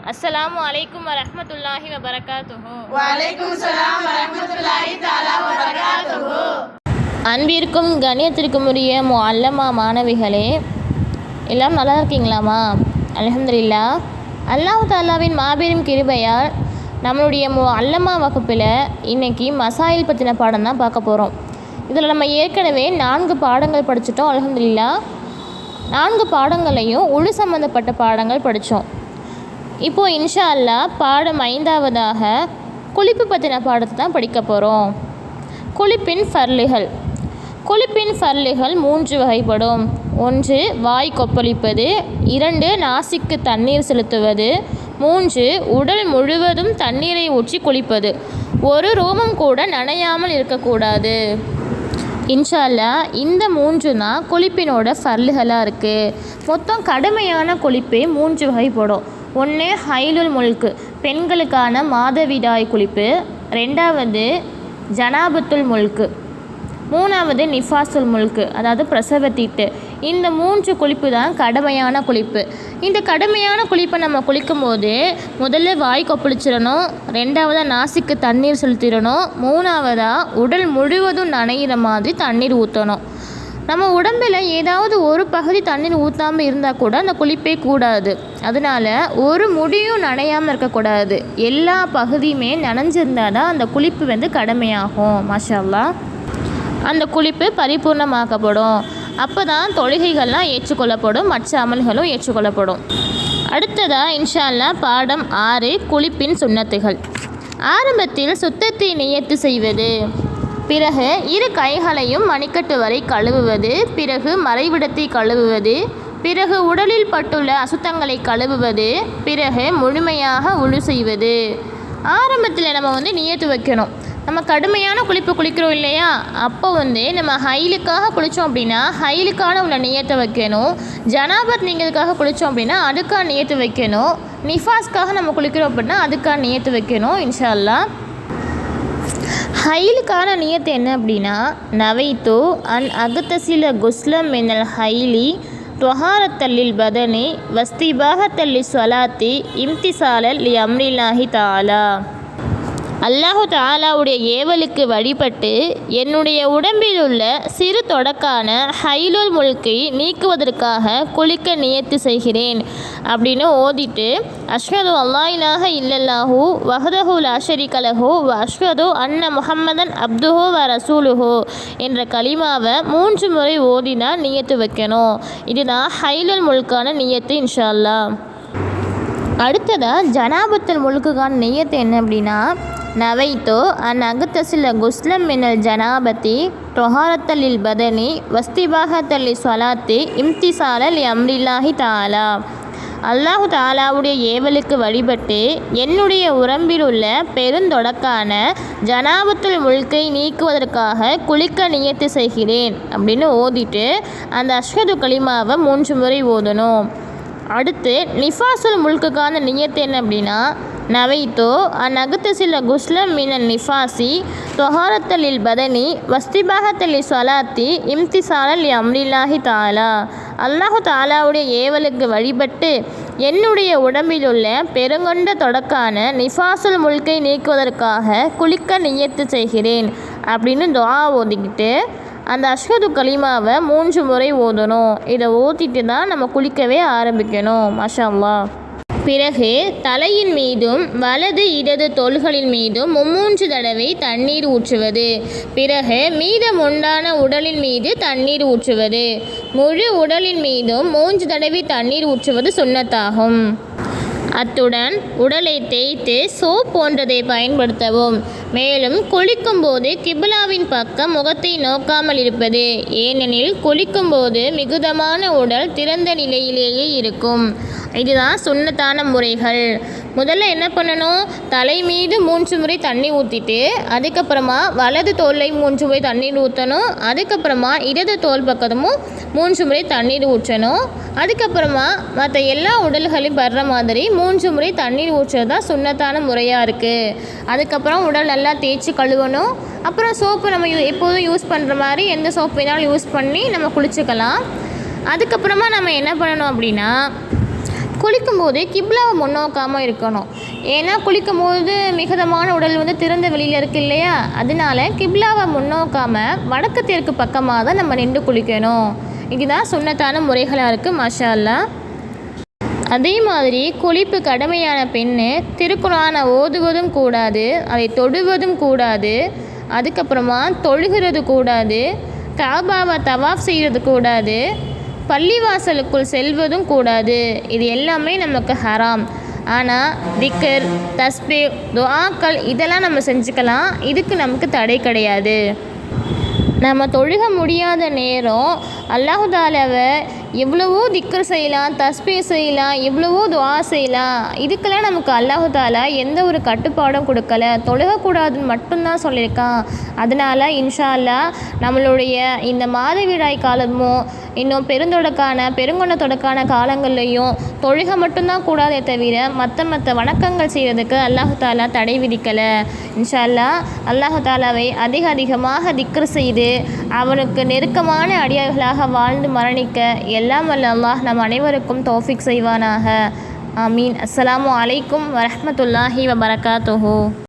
அஸ்ஸலாமு அலைக்கும் வரஹ்மத்துல்லாஹி வபரகாத்துஹு. வலைக்கும் சலாம் வரகாத்துஹு அன்பிற்கும் கண்ணியத்திற்கும் உரிய அல்லமா மாணவிகளே எல்லாம் நல்லா இருக்கீங்களாமா? அல்ஹம்துலில்லா. அல்லாஹ் தாலாவின் மாபெரும் கிருபையால் நம்மளுடைய மு அல்லமா வகுப்பில் இன்னைக்கு மசாயில் பற்றின பாடம் தான் பார்க்க போகிறோம் இதில் நம்ம ஏற்கனவே நான்கு பாடங்கள் படிச்சிட்டோம் அல்ஹம்துலில்லா. நான்கு பாடங்களையும் உழு சம்மந்தப்பட்ட பாடங்கள் படித்தோம் இப்போது இன்ஷா அல்லா பாடம் ஐந்தாவதாக குளிப்பு பற்றின பாடத்தை தான் படிக்க போகிறோம் குளிப்பின் ஃபர்லிகள். குளிப்பின் ஃபர்லிகள் மூன்று வகைப்படும். ஒன்று வாய் கொப்பளிப்பது. இரண்டு நாசிக்கு தண்ணீர் செலுத்துவது. மூன்று உடல் முழுவதும் தண்ணீரை ஊற்றி குளிப்பது. ஒரு ரோமம் கூட நனையாமல் இருக்கக்கூடாது. இன்ஷால்லா இந்த மூன்று தான் குளிப்பினோட ஃபர்லுகளாக இருக்குது மொத்தம் கடுமையான குளிப்பே மூன்று வகைப்படும். ஒன்று ஹைலுல் முல்கு பெண்களுக்கான மாதவிடாய் குளிப்பு. ரெண்டாவது ஜனாபத்துல் முல்கு. மூணாவது நிஃபாசுல் முல்கு அதாவது பிரசவத்தீட்டு இந்த மூன்று குளிப்பு தான் கடுமையான குளிப்பு. இந்த கடுமையான குளிப்பை நம்ம குளிக்கும்போது முதல்ல வாய் கொப்பளிச்சிடணும் ரெண்டாவதாக நாசிக்கு தண்ணீர் செலுத்திடணும் மூணாவதாக உடல் முழுவதும் நனையிற மாதிரி தண்ணீர் ஊற்றணும் நம்ம உடம்பில் ஏதாவது ஒரு பகுதி தண்ணீர் ஊற்றாமல் இருந்தால் கூட அந்த குளிப்பே கூடாது. அதனால ஒரு முடியும் நனையாமல் இருக்கக்கூடாது. எல்லா பகுதியுமே நனைஞ்சிருந்தால் தான் அந்த குளிப்பு வந்து கடமையாகும். மாஷல்லா அந்த குளிப்பு பரிபூர்ணமாக்கப்படும். அப்போ தான் தொழுகைகள்லாம் ஏற்றுக்கொள்ளப்படும் மற்ற அமல்களும் ஏற்றுக்கொள்ளப்படும். அடுத்ததாக இன்ஷா பாடம் ஆறு குளிப்பின் சுண்ணத்துகள். ஆரம்பத்தில் சுத்தத்தை நியத்து செய்வது பிறகு இரு கைகளையும் மணிக்கட்டு வரை கழுவுவது பிறகு மறைவிடத்தை கழுவுவது பிறகு உடலில் பட்டுள்ள அசுத்தங்களை கழுவுவது பிறகு முழுமையாக உழு செய்வது. ஆரம்பத்தில் நம்ம வந்து நியத்து வைக்கணும். நம்ம கடுமையான குளிப்பு குளிக்கிறோம் இல்லையா? அப்போ வந்து நம்ம ஹைலுக்காக குளித்தோம் அப்படின்னா ஹைலுக்கான உள்ள நியத்தை வைக்கணும். ஜனாபத் நீங்கிறதுக்காக குளித்தோம் அப்படின்னா அதுக்கான நியத்து வைக்கணும். நிஃபாஸ்க்காக நம்ம குளிக்கிறோம் அப்படின்னா அதுக்கான நியத்து வைக்கணும் இன்ஷா அல்லாஹ் ஹைலுக்கான நியத்து என்ன அப்படின்னா நவைத்து அன் அகத்தசில குஸ்லம் மினல் ஹைலி தொஹாரத்தல்லில் பதனி வஸ்திபாகத்தல்லி சொலாத்தி இம்திசாலல் லி அம்ரில்லாஹி தாலா அல்லாஹு தாலாவுடைய ஏவலுக்கு வழிபட்டு என்னுடைய உடம்பில் உள்ள சிறு தொடக்கான ஹைலுல் முல்கை நீக்குவதற்காக குளிக்க நியத்து செய்கிறேன் அப்படின்னு ஓதிட்டு அஸ்வது அல்லா இல்லல்லாஹூ இல்லல்லாஹு வஹதஹு லா வ அஸ்வது அன்ன முஹம்மதன் அப்துஹோ வ ரசூலுஹோ என்ற கலிமாவை மூன்று முறை ஓதினா நியத்து வைக்கணும். இதுதான் ஹைலுல் முல்கான நியத்து இன்ஷா அல்லாஹ். அடுத்ததாக ஜனாபத்தல் முழுக்குக்கான நெய்யத்து என்ன அப்படின்னா நவைத்தோ அன் அகுத்தசில குஸ்லம் மினல் ஜனாபதி டொஹாரத்தலில் பதனி வஸ்திபாகத்தல்லி சொலாத்தி இம்திசாலல் அம்ரில்லாஹி தாலா அல்லாஹு தாலாவுடைய ஏவலுக்கு வழிபட்டு என்னுடைய உடம்பில் உள்ள பெருந்தொடக்கான ஜனாபத்துல் முழுக்கை நீக்குவதற்காக குளிக்க நியத்து செய்கிறேன் அப்படின்னு ஓதிட்டு அந்த அஷ்ஹது கலிமாவை மூன்று முறை ஓதணும் அடுத்து நிஃபாசுல் முல்குக்கான நியத்து என்ன அப்படின்னா நவைத்தோ அந்நகத்து சில குஸ்லம் மினன் நிஃபாசி தொஹாரத்தலில் பதனி வஸ்திபாகத்தலி சொலாத்தி இம்திசாலல் அம்ரில்லாஹி தாலா. அல்லாஹு தாலாவுடைய ஏவலுக்கு வழிபட்டு என்னுடைய உடம்பிலுள்ள பெருங்கொண்ட தொடக்கான நிஃபாசுல் முல்கை நீக்குவதற்காக குளிக்க நியத்து செய்கிறேன் அப்படின்னு துவா ஓதிக்கிட்டு அந்த அஷ்ஹது கலிமாவை மூன்று முறை ஓதணும். இதை ஓதிட்டு தான் நம்ம குளிக்கவே ஆரம்பிக்கணும். மஷா பிறகு தலையின் மீதும் வலது இடது தோள்களின் மீதும் மும்மூன்று தடவை தண்ணீர் ஊற்றுவது. பிறகு மீதம் உண்டான உடலின் மீது தண்ணீர் ஊற்றுவது. முழு உடலின் மீதும் மூன்று தடவை தண்ணீர் ஊற்றுவது சுண்ணத்தாகும். அத்துடன் உடலை தேய்த்து சோப் போன்றதை பயன்படுத்தவும். மேலும் குளிக்கும்போது கிபிலாவின் பக்கம் முகத்தை நோக்காமல் இருப்பது. ஏனெனில் குளிக்கும் போது மிகுதமான உடல் திறந்த நிலையிலேயே இருக்கும். இதுதான் சுண்ணத்தான முறைகள். முதல்ல என்ன பண்ணணும்? தலை மீது மூன்று முறை தண்ணி ஊற்றிட்டு அதுக்கப்புறமா வலது தோலை மூன்று முறை தண்ணீர் ஊற்றணும் அதுக்கப்புறமா இடது தோல் பக்கமும் மூன்று முறை தண்ணீர் ஊற்றணும். அதுக்கப்புறமா மற்ற எல்லா உடல்களையும் படுற மாதிரி மூன்று முறை தண்ணீர் ஊற்றுறது தான் சுன்னத்தான முறையாக இருக்குது அதுக்கப்புறம் உடல் நல்லா தேய்ச்சி கழுவணும். அப்புறம் சோப்பு நம்ம யூ- எப்போதும் யூஸ் பண்ணுற மாதிரி எந்த சோப்பு வேணாலும் யூஸ் பண்ணி நம்ம குளிச்சுக்கலாம். அதுக்கப்புறமா நம்ம என்ன பண்ணணும் அப்படின்னா குளிக்கும்போது கிப்லாவை முன்னோக்காமல் இருக்கணும். ஏன்னா குளிக்கும்போது மிகுதமான உடல் வந்து திறந்த வெளியில் இருக்குது இல்லையா? அதனால கிப்லாவை முன்னோக்காமல் வடக்கு தெற்கு பக்கமாக தான் நம்ம நின்று குளிக்கணும். இதுதான் சுண்ணத்தான முறைகளாக இருக்குது மஷாலா அதே மாதிரி குளிப்பு கடமையான பெண்ணு திருக்குறானை ஓதுவதும் கூடாது அதை தொடுவதும் கூடாது அதுக்கப்புறமா தொழுகிறது கூடாது காபாவை தவாஃப் செய்கிறது கூடாது பள்ளிவாசலுக்குள் செல்வதும் கூடாது. இது எல்லாமே நமக்கு ஹராம். ஆனால் திக்கர் தஸ்பே துவாக்கள் இதெல்லாம் நம்ம செஞ்சுக்கலாம். இதுக்கு நமக்கு தடை கிடையாது. நம்ம தொழுக முடியாத நேரம் அல்லாஹுதாலாவை எவ்வளவோ திக்கர் செய்யலாம் தஸ்பே செய்யலாம் எவ்வளவோ துவா செய்யலாம். இதுக்கெல்லாம் நமக்கு அல்லாஹுதாலா எந்த ஒரு கட்டுப்பாடும் கொடுக்கல. தொழுகக்கூடாதுன்னு மட்டும்தான் சொல்லியிருக்கான். அதனால் இன்ஷா அல்லாஹ் நம்மளுடைய இந்த மாதவிடாய் காலமும் இன்னும் பெருந்தொடக்கான பெருங்கொண்டத்தொடக்கான காலங்கள்லையும் தொழுகை மட்டும்தான் கூடாதே தவிர மற்ற மற்ற வணக்கங்கள் செய்கிறதுக்கு அல்லாஹு தாலா தடை விதிக்கலை. இன்ஷா அல்லாஹ் அல்லாஹு தாலாவை அதிக அதிகமாக திக்ரு செய்து அவனுக்கு நெருக்கமான அடியார்களாக வாழ்ந்து மரணிக்க எல்லாம் வல்ல அல்லாஹ் நம் அனைவருக்கும் தோஃபிக் செய்வானாக. ஆமீன். அஸ்ஸலாமு அலைக்கும் வரமத்துல்லாஹி வபரகாத்துஹு.